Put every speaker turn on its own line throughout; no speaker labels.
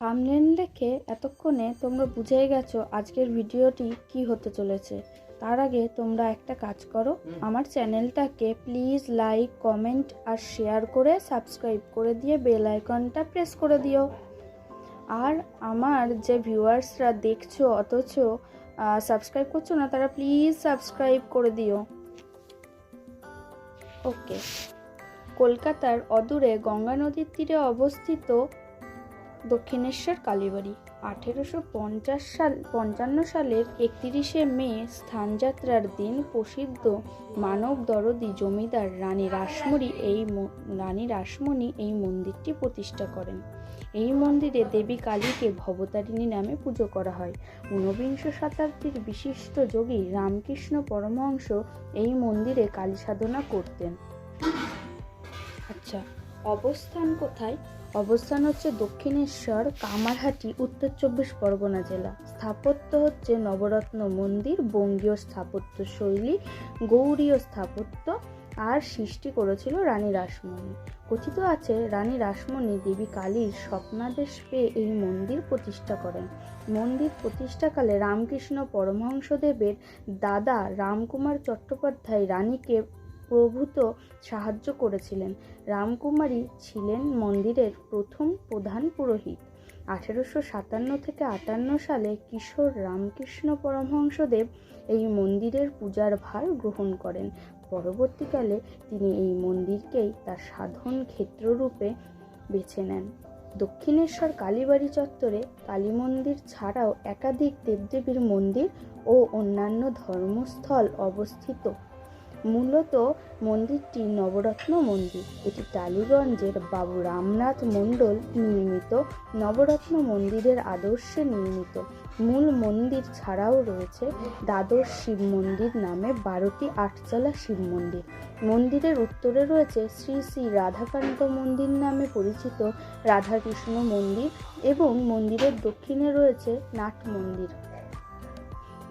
Thumbnail দেখে এতক্ষণে তোমরা বুঝেই গেছো আজকের ভিডিওটি কি হতে চলেছে। তার আগে তোমরা একটা কাজ করো আমার চ্যানেলটাকে প্লিজ লাইক কমেন্ট আর শেয়ার করে সাবস্ক্রাইব করে দিয়ে বেল আইকনটা প্রেস করে দিও। আর আমার যে ভিউয়ার্সরা দেখছ অথচ সাবস্ক্রাইব করছ না তারা প্লিজ সাবস্ক্রাইব করে দিও। ওকে। কলকাতার অদূরে গঙ্গা নদীর তীরে অবস্থিত দক্ষিণেশ্বর কালীবাড়ি। আঠেরোশো পঞ্চাশ সাল, পঞ্চান্ন সালের একত্রিশে মে স্থানযাত্রার দিন প্রসিদ্ধ মানব দরদি জমিদার রানী রাসমণি এই রানী রাসমণি এই মন্দিরটি প্রতিষ্ঠা করেন। এই মন্দিরে দেবী কালীকে ভবতারিণী নামে পুজো করা হয়। ঊনবিংশ শতাব্দীর বিশিষ্ট যোগী রামকৃষ্ণ পরমহংস এই মন্দিরে কালী সাধনা করতেন। আচ্ছা অবস্থান কোথায়? অবস্থান হচ্ছে দক্ষিণেশ্বর, কামারহাটি, উত্তর চব্বিশ পরগনা জেলা। স্থাপত্য হচ্ছে নবরত্ন মন্দির, বঙ্গীয় স্থাপত্য শৈলী গৌড়ীয় স্থাপত্য, আর সৃষ্টি করেছিল রানী রাসমণি। কথিত আছে, রানী রাসমণি দেবী কালীর স্বপ্নাদেশ পেয়ে এই মন্দির প্রতিষ্ঠা করেন। মন্দির প্রতিষ্ঠাকালে রামকৃষ্ণ পরমহংসদেবের দাদা রামকুমার চট্টোপাধ্যায় রানীকে প্রভূত সাহায্য করেছিলেন। রামকুমারী ছিলেন মন্দিরের প্রথম প্রধান পুরোহিত। আঠেরোশো সাতান্ন থেকে আটান্ন সালে কিশোর রামকৃষ্ণ পরমহংসদেব এই মন্দিরের পূজার ভার গ্রহণ করেন। পরবর্তীকালে তিনি এই মন্দিরকেই তার সাধন ক্ষেত্ররূপে বেছে নেন। দক্ষিণেশ্বর কালীবাড়ি চত্বরে কালী মন্দির ছাড়াও একাধিক দেবদেবীর মন্দির ও অন্যান্য ধর্মস্থল অবস্থিত। মূলত মন্দিরটি নবরত্ন মন্দির। এটি টালিগঞ্জের বাবু রামনাথ মণ্ডল নির্মিত। নবরত্ন মন্দিরের আদর্শে নির্মিত। মূল মন্দির ছাড়াও রয়েছে দ্বাদশ শিব মন্দির নামে বারোটি আটচালা শিব মন্দির। মন্দিরের উত্তরে রয়েছে শ্রী শ্রী রাধাকান্ত মন্দির নামে পরিচিত রাধাকৃষ্ণ মন্দির এবং মন্দিরের দক্ষিণে রয়েছে নাট মন্দির।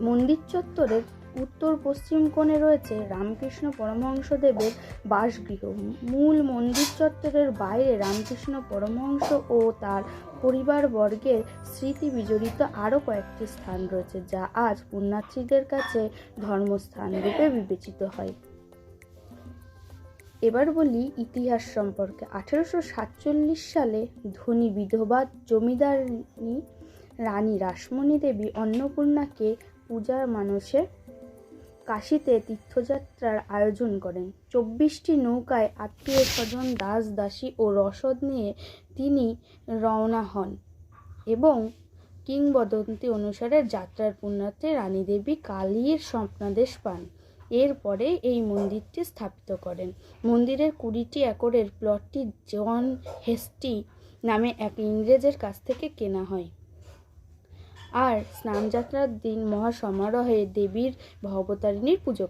মন্দির চত্বরের উত্তর পশ্চিম কোণে রয়েছে রামকৃষ্ণ পরমহংসদেবের বাসগৃহ। মূল মন্দির চত্বরের বাইরে রামকৃষ্ণ পরমহংস ও তার পরিবারবর্গের স্মৃতি বিজড়িত আরও কয়েকটি স্থান রয়েছে যা আজ পুণ্যার্থীদের কাছে ধর্মস্থান রূপে বিবেচিত হয়। এবার বলি ইতিহাস সম্পর্কে। আঠেরোশো সাতচল্লিশ সালে ধনী বিধবা জমিদারনী রানী রাসমণি দেবী অন্নপূর্ণাকে পূজার মানসে কাশীতে তীর্থযাত্রার আয়োজন করেন। চব্বিশটি নৌকায় আত্মীয় স্বজন, দাস, দাসী ও রসদ নিয়ে তিনি রওনা হন এবং কিংবদন্তি অনুসারে যাত্রার পুণ্যার্থে রানী দেবী কালীর স্বপ্নাদেশ পান। এরপরে এই মন্দিরটি স্থাপিত করেন। মন্দিরের কুড়িটি একরের প্লটটি জন হেস্টি নামে এক ইংরেজের কাছ থেকে কেনা হয়। আর স্নানযাত্রার দিন মহাসমারোহে দেবীর ভবতারিণীর পুজো